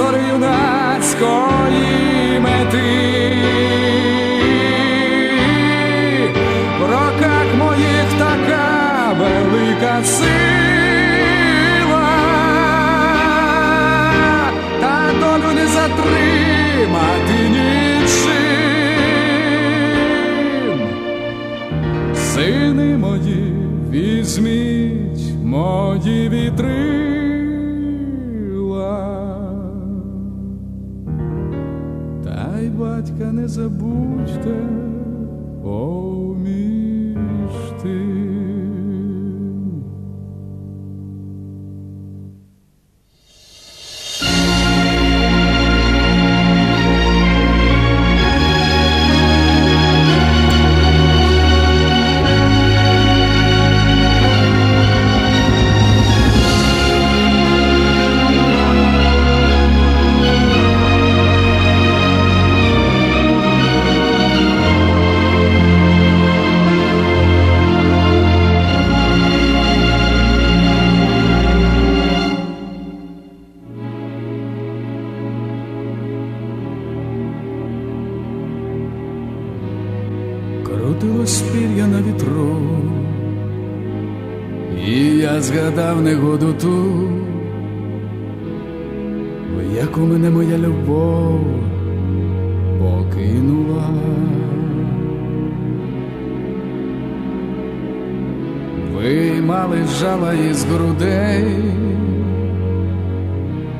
простори юнацької мети. В роках моїх така велика сила, та долю не затримати нічим. Сини мої, візьміть мої вітрила, батька не забудьте. Поміж Крутилось пір'я на вітру, і я згадав негоду ту, в яку мене моя любов покинула. Виймали жала із грудей,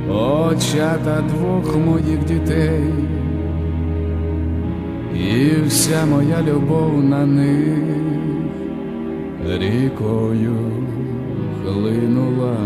очата двох моїх дітей і вся моя любов на них рікою хлинула.